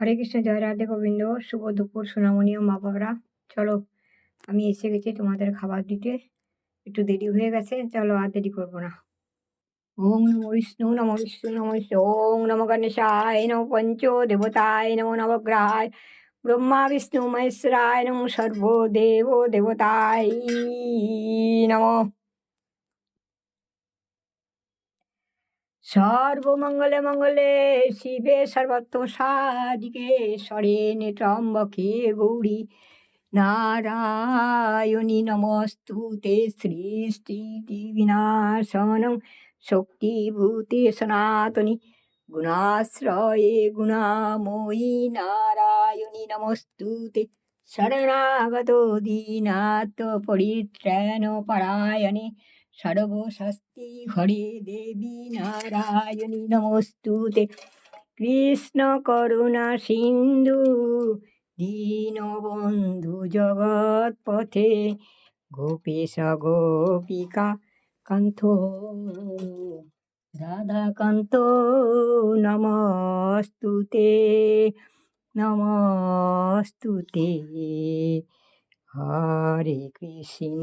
হরে কৃষ্ণ, জয় রাধে গোবিন্দ, শুভ দুপুর, সোনামণি ও মা বাবারা। চলো, আমি এসে গেছি তোমাদের খাবার দিতে। একটু দেরি হয়ে গেছে, চলো আর দেরি করব না। ওং নম বিষ্ণু, নমো বিষ্ণু, নমো ওং নমো গণেশায় নম পঞ্চ দেবতায় নমো নবগ্রহায়। ব্রহ্মা, বিষ্ণু, মহেশ্বরায় নমো সর্বদেব দেবতায় নমো। সর্বমঙ্গলে মঙ্গলে শিবে সর্বত্র সাদিকে সরেনে ত্রম্বকে গৌরী নারায়ণী নমস্তুতে সৃষ্টি বিনাশনং শক্তিভূতে সনাতনী গুণাশ্রয়ে গুণাময়ী নারায়ণী নমস্তুতে শরণাগত দীনাথ পরিত্রাণ পরায়ণে সর্বশস্তি হরে দেবী নারায়ণী, নমস্তুতে। কৃষ্ণ করুণা সিন্ধু, দীনবন্ধু জগৎ পথে গোপেশ গোপিকা কান্ত, নমস্তুতে নমস্তুতে। হরে কৃষ্ণ।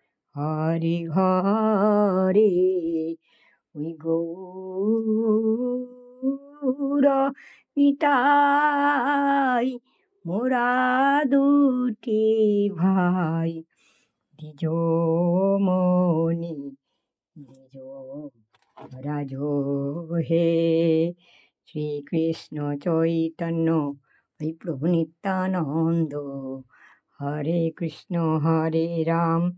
হরে হরে, ওই গৌর পিতাই, মোরা দুটি ভাই। দ্বিজ মনি দ্বিজ রাজ হে, শ্রীকৃষ্ণ চৈতন্য, ওই প্রভু নিত্যানন্দ। হরে কৃষ্ণ, হরে রাম।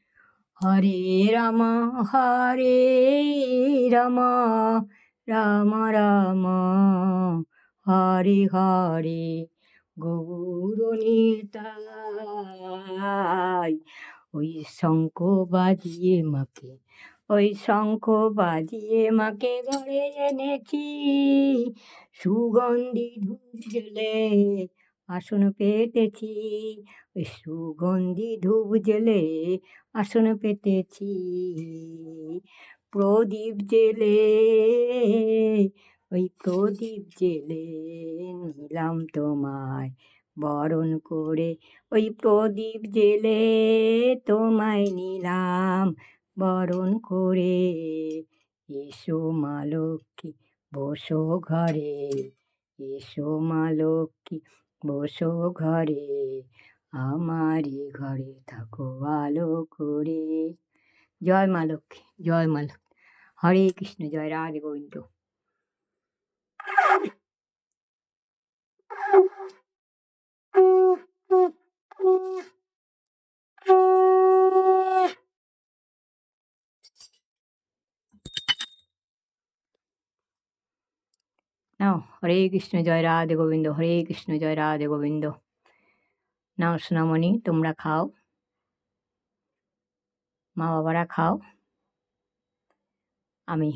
হরে রাম হরে রাম রাম রাম, হরে হরে। গৌর নিতাই, ওই শঙ্খ বাজিয়ে মাকে, ওই শঙ্খ বাজিয়ে মাকে ঘরে এনেছি। সুগন্ধি জেলে আসন পেতেছি, ওই সুগন্ধি ধূপ জেলে আসন পেতেছি। প্রদীপ জেলে, ওই প্রদীপ জেলে নিলাম তোমায় বরণ করে। ওই প্রদীপ জেলে তোমায় নিলাম বরণ করে। এসো মা লক্ষ্মী, বসো ঘরে। এসো মা লক্ষ্মী বসো ঘরে আমারই ঘরে থাকো আলো করে। জয় মা লক্ষ্মী, জয় মা লক্ষ্মী। হরে কৃষ্ণ, জয় রাধে গোবিন্দ। নাও হরে কৃষ্ণ জয় রাধে গোবিন্দ হরে কৃষ্ণ জয় রাধে গোবিন্দ নাও সোনামণি তোমরা খাও মা বাবারা খাও আমি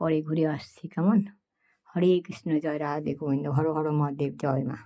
পরে ঘুরে আসছি কেমন হরে কৃষ্ণ জয় রাধে গোবিন্দ হর হর মহাদেব জয় মা